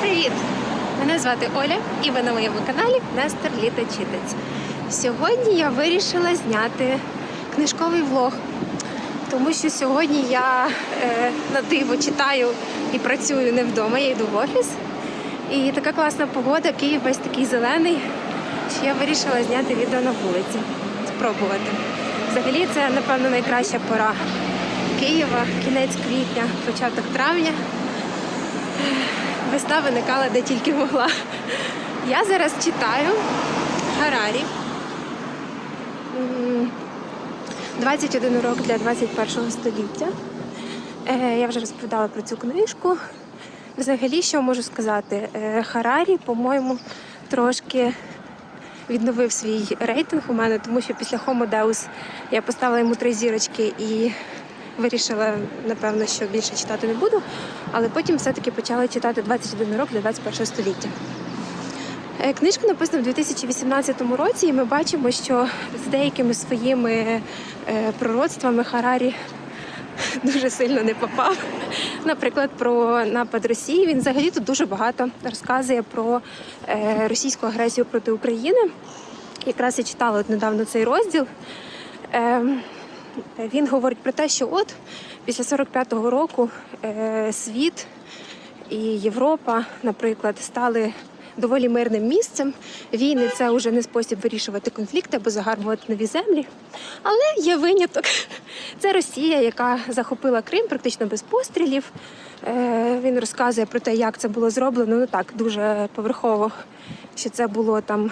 привіт! Мене звати Оля, і ви на моєму каналі Нестор Літа Читець. Сьогодні я вирішила зняти книжковий влог, тому що сьогодні я е, на диво читаю і працюю не вдома, я йду в офіс. І така класна погода, Київ весь такий зелений, що я вирішила зняти відео на вулиці, спробувати. Взагалі, це, напевно, найкраща пора Києва, кінець квітня, початок травня. Весна виникала де тільки могла. Я зараз читаю Гарарі. 21 урок для 21 століття. Е, Я вже розповідала про цю книжку. Взагалі, що можу сказати? Е, Харарі, по-моєму, трошки відновив свій рейтинг у мене, тому що після Homo Deus я поставила йому три зірочки і вирішила, напевно, що більше читати не буду. Але потім все-таки почала читати 21 рок для 21 століття. Е, Книжка написана в 2018 році, і ми бачимо, що з деякими своїми е, пророцтвами Харарі дуже сильно не попав. Наприклад, про напад Росії. Він взагалі тут дуже багато розказує про е, російську агресію проти України. Якраз я читала от недавно цей розділ. Він говорить про те, що от після 45-го року е, світ і Європа, наприклад, стали доволі мирним місцем. Війни це вже не спосіб вирішувати конфлікти або загарбувати нові землі. Але є виняток. Це Росія, яка захопила Крим практично без пострілів. Е, Він розказує про те, як це було зроблено. Ну так, дуже поверхово, що це було там.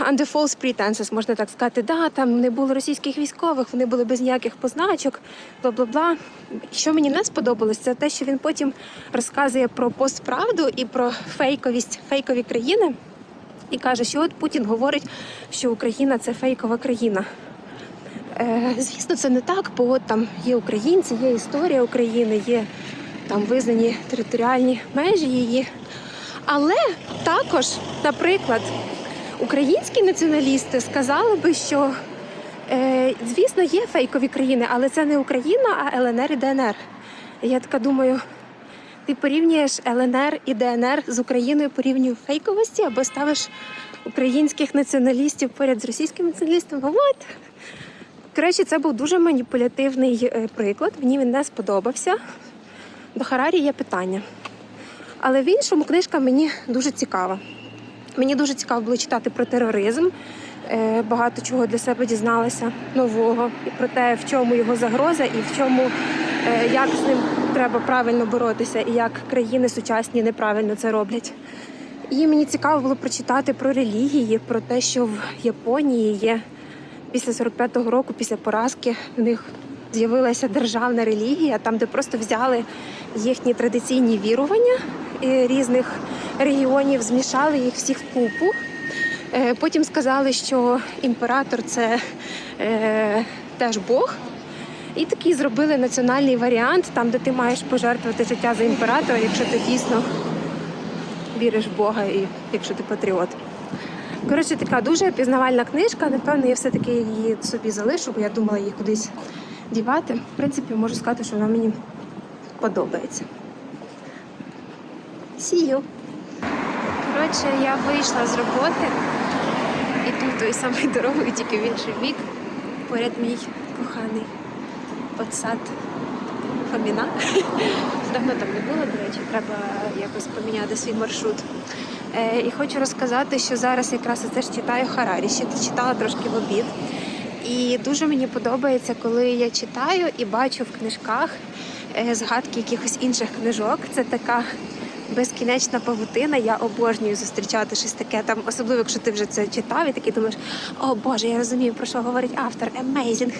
Under false pretenses, можна так сказати, да, там не було російських військових, вони були без ніяких позначок, бла бла бла. Що мені не сподобалось, це те, що він потім розказує про постправду і про фейковість, фейкові країни, і каже, що от Путін говорить, що Україна це фейкова країна. Е, звісно, це не так, бо от там є українці, є історія України, є там визнані територіальні межі її. Але також, наприклад, українські націоналісти сказали би, що е, звісно є фейкові країни, але це не Україна, а ЛНР і ДНР. Я така думаю, ти порівнюєш ЛНР і ДНР з Україною по рівню фейковості або ставиш українських націоналістів поряд з російськими націоналістами. От. Коротше, це був дуже маніпулятивний е, приклад. Мені він не сподобався. До Харарі є питання. Але в іншому книжка мені дуже цікава. Мені дуже цікаво було читати про тероризм. Е, Багато чого для себе дізналася нового і про те, в чому його загроза, і в чому е, як з ним треба правильно боротися, і як країни сучасні неправильно це роблять. І мені цікаво було прочитати про релігії, про те, що в Японії є після 45-го року, після поразки, в них з'явилася державна релігія, там, де просто взяли їхні традиційні вірування різних регіонів, змішали їх всіх в купу. Е, Потім сказали, що імператор це е, теж Бог. І такий зробили національний варіант, там, де ти маєш пожертвувати життя за імператора, якщо ти дійсно віриш в Бога і якщо ти патріот. Коротше, така дуже пізнавальна книжка. Напевно, я все-таки її собі залишу, бо я думала її кудись дівати. В принципі, можу сказати, що вона мені подобається. You. Коротше, я вийшла з роботи. Іду той самий дорогою, тільки в інший бік. Поряд мій коханий подсад Фоміна. Давно там не було, до речі, треба якось поміняти свій маршрут. Е, і хочу розказати, що зараз якраз я теж читаю Харарі. Ще читала трошки в обід. І дуже мені подобається, коли я читаю і бачу в книжках е, згадки якихось інших книжок. Це така безкінечна павутина. Я обожнюю зустрічати щось таке. Там, особливо, якщо ти вже це читав, і такий думаєш, о Боже, я розумію, про що говорить автор. Amazing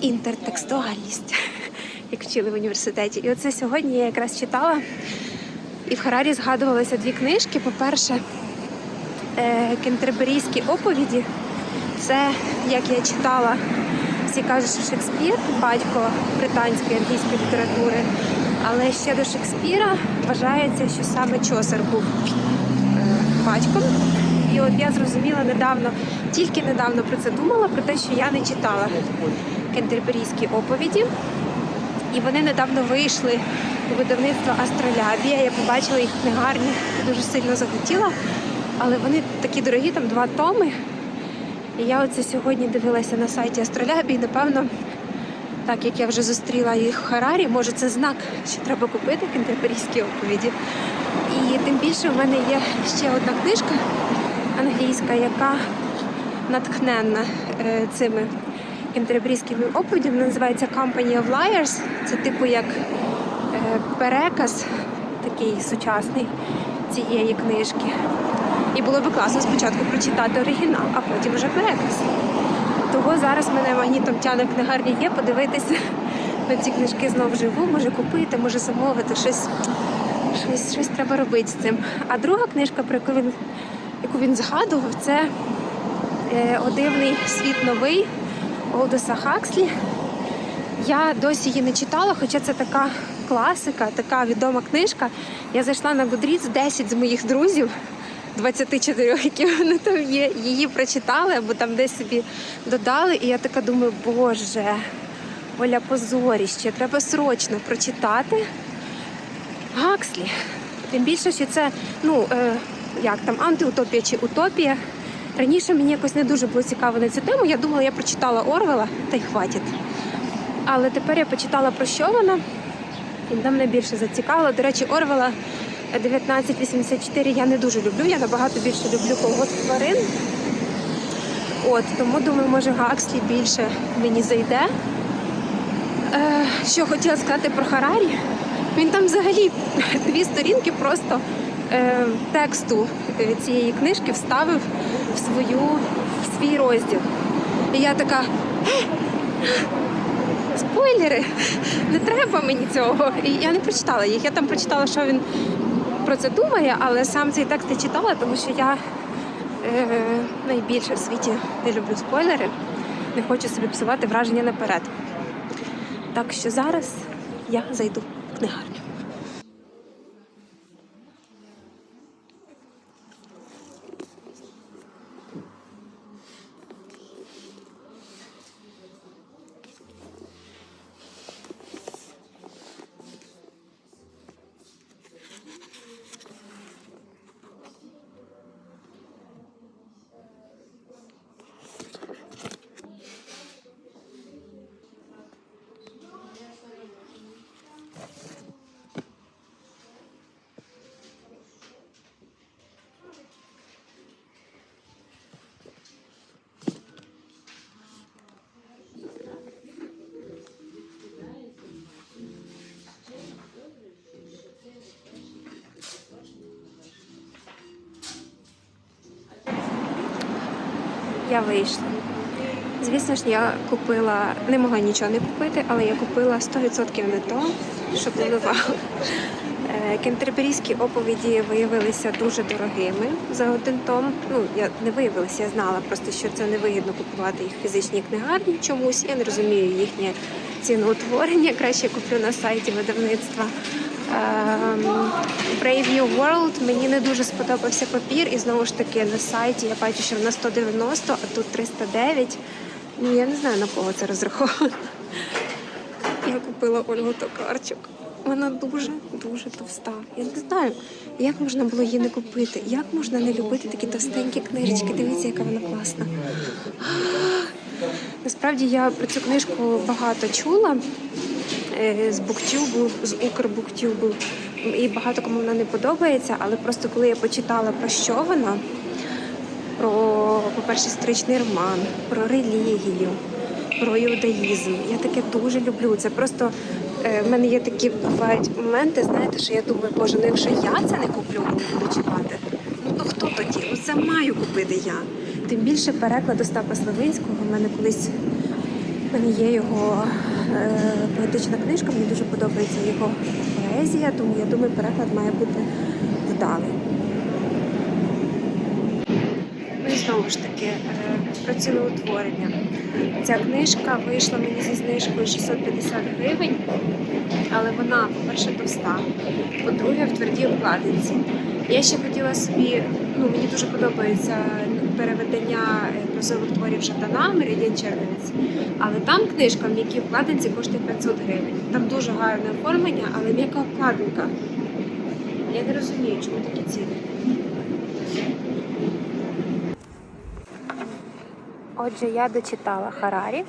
інтертекстуальність, як вчили в університеті. І оце сьогодні я якраз читала. І в Харарі згадувалися дві книжки. По-перше, е, кентерберійські оповіді. Це, як я читала, всі кажуть, що Шекспір, батько британської англійської літератури. Але ще до Шекспіра вважається, що саме Чосер був е, батьком. І от я зрозуміла недавно, тільки недавно про це думала, про те, що я не читала кентерберійські оповіді. І вони недавно вийшли у видавництво Астролябія. Я побачила їх книгарні, дуже сильно захотіла. Але вони такі дорогі, там два томи. І я оце сьогодні дивилася на сайті Астролябії. Напевно, так як я вже зустріла їх в Харарі, може це знак, що треба купити кентерберійські оповіді. І тим більше в мене є ще одна книжка англійська, яка натхненна е, цими кентерберійськими оповідями. Називається Company of Liars. Це типу як е, переказ такий сучасний цієї книжки. І було би класно спочатку прочитати оригінал, а потім вже переказ. Того зараз мене магнітом тяне книгарня є, подивитися на ці книжки знов вживу, може купити, може замовити, щось, щось, щось треба робити з цим. А друга книжка, про яку він, яку він згадував, це е, «О дивний світ новий Олдоса Хакслі. Я досі її не читала, хоча це така класика, така відома книжка. Я зайшла на Goodreads, 10 з моїх друзів, 24, які вони там є, її прочитали або там десь собі додали. І я така думаю, боже, Оля позоріще, треба срочно прочитати Гакслі. Тим більше, що це, ну, е, як там, антиутопія чи утопія. Раніше мені якось не дуже було цікаво на цю тему. Я думала, я прочитала Орвела, та й хватить. Але тепер я почитала про що вона, і там мене більше зацікавило. До речі, Орвела 1984 я не дуже люблю. Я набагато більше люблю колгосп тварин. От, тому думаю, може Гакслі більше мені зайде. Е, що хотіла сказати про Харарі. Він там взагалі дві сторінки просто е, тексту е, цієї книжки вставив в свою в свій розділ. І я така. Спойлери, не треба мені цього. І я не прочитала їх. Я там прочитала, що він про це думає, але сам цей текст не читала, тому що я е, найбільше в світі не люблю спойлери. Не хочу собі псувати враження наперед. Так що зараз я зайду в книгарню. Я вийшла. Звісно ж, я купила, не могла нічого не купити, але я купила 100% не то, що планувала. Е, Кентерберійські оповіді виявилися дуже дорогими за один том. Ну, я не виявилася, я знала просто, що це невигідно купувати їх в фізичній книгарні чомусь. Я не розумію їхнє ціноутворення. Краще куплю на сайті видавництва. Ем, Brave New World мені не дуже сподобався папір, і знову ж таки на сайті я бачу, що на 190, а тут 309. Ну я не знаю на кого це розраховано. Я купила Ольгу Токарчук. Вона дуже дуже товста. Я не знаю, як можна було її не купити. Як можна не любити такі товстенькі книжечки? Дивіться, яка вона класна. Насправді я про цю книжку багато чула з буктюбу, з Укрбуктюбу. І багато кому вона не подобається, але просто коли я почитала про що вона, про, по-перше, історичний роман, про релігію, про іудаїзм. Я таке дуже люблю. Це просто е, в мене є такі бувають моменти, знаєте, що я думаю, боже, ну якщо я це не куплю, не буду читати, ну то хто тоді? Ну це маю купити я. Тим більше переклад Остапа Славинського. У мене колись в мене є його е, поетична книжка, мені дуже подобається його поезія, тому я думаю, переклад має бути вдалий. Ну знову ж таки, е, про ціноутворення. Ця книжка вийшла мені зі знижкою 650 гривень, але вона, по-перше, товста, по-друге, в твердій обкладинці. Я ще хотіла собі, ну мені дуже подобається переведення неодноразових творів Шатана, Меридіан Чернівець. Але там книжка в м'якій вкладинці коштує 500 гривень. Там дуже гарне оформлення, але м'яка вкладинка. Я не розумію, чому такі ціни. Отже, я дочитала Харарі,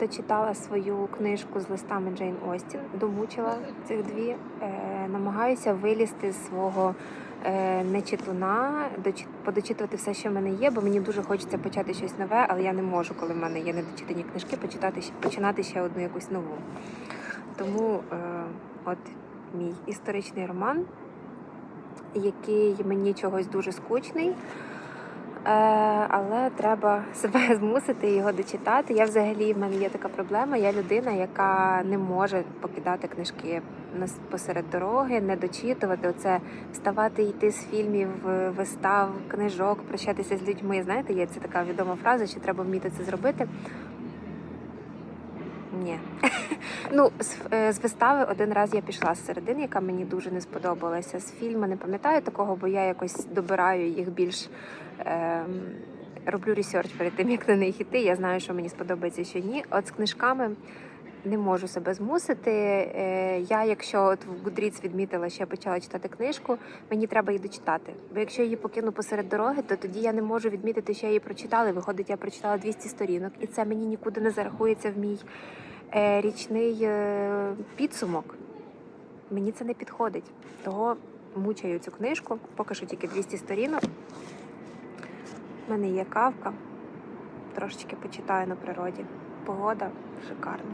дочитала свою книжку з листами Джейн Остін, домучила цих дві, е, намагаюся вилізти з свого нечитуна, дочи- подочитувати все, що в мене є, бо мені дуже хочеться почати щось нове, але я не можу, коли в мене є недочитані книжки, почитати, починати ще одну якусь нову. Тому е, от мій історичний роман, який мені чогось дуже скучний. Е, але треба себе змусити його дочитати. Я взагалі в мене є така проблема. Я людина, яка не може покидати книжки посеред дороги, не дочитувати. Оце вставати йти з фільмів, е, вистав, книжок, прощатися з людьми. Знаєте, є це така відома фраза, що треба вміти це зробити. Ні. ну, з, е, з вистави один раз я пішла з середини, яка мені дуже не сподобалася. З фільму не пам'ятаю такого, бо я якось добираю їх більш. Ем, роблю ресерч перед тим, як на них іти. Я знаю, що мені сподобається, що ні. От з книжками не можу себе змусити. Е, Я, якщо от в Goodreads відмітила, що я почала читати книжку, мені треба її дочитати. Бо якщо я її покину посеред дороги, то тоді я не можу відмітити, що я її прочитала. Виходить, я прочитала 200 сторінок, і це мені нікуди не зарахується в мій е, річний е, підсумок. Мені це не підходить. Того мучаю цю книжку, поки що тільки 200 сторінок. У мене є кавка. Трошечки почитаю на природі. Погода шикарна.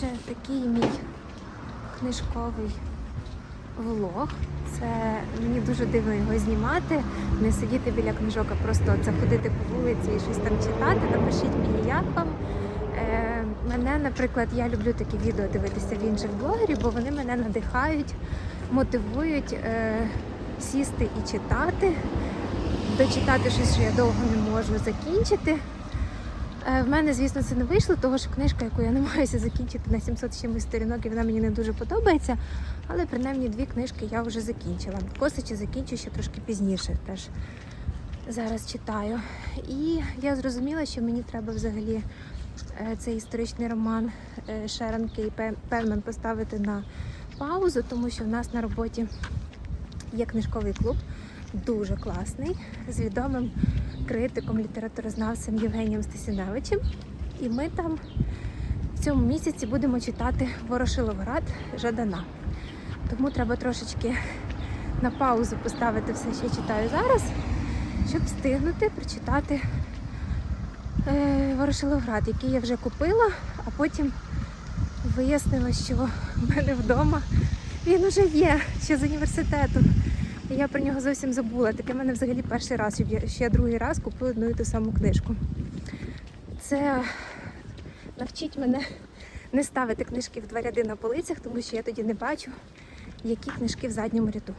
Отже, такий мій книжковий влог. Це мені дуже дивно його знімати, не сидіти біля книжок, а просто це ходити по вулиці і щось там читати. Напишіть мені, як вам. Е, мене, наприклад, я люблю такі відео дивитися в інших блогерів, бо вони мене надихають, мотивують е, сісти і читати, дочитати щось, що я довго не можу закінчити. Е, В мене, звісно, це не вийшло, тому що книжка, яку я намагаюся закінчити на 700 з чимось сторінок, і вона мені не дуже подобається. Але принаймні дві книжки я вже закінчила. Косичі закінчу ще трошки пізніше. Теж зараз читаю. І я зрозуміла, що мені треба взагалі е, цей історичний роман е, Шерон Кей поставити на паузу, тому що в нас на роботі є книжковий клуб, дуже класний, з відомим критиком, літературознавцем Євгенієм Стасіневичем. І ми там в цьому місяці будемо читати Ворошиловград Жадана. Тому треба трошечки на паузу поставити все, що я читаю зараз, щоб встигнути прочитати е, Ворошиловград, який я вже купила, а потім вияснила, що в мене вдома він уже є ще з університету. Я про нього зовсім забула. Таке в мене взагалі перший раз, щоб я ще другий раз купую одну і ту саму книжку. Це навчить мене не ставити книжки в два ряди на полицях, тому що я тоді не бачу, які книжки в задньому ряду.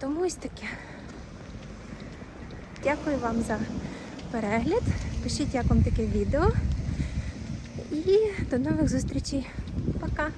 Тому ось таке. Дякую вам за перегляд. Пишіть, як вам таке відео. І до нових зустрічей. Пока!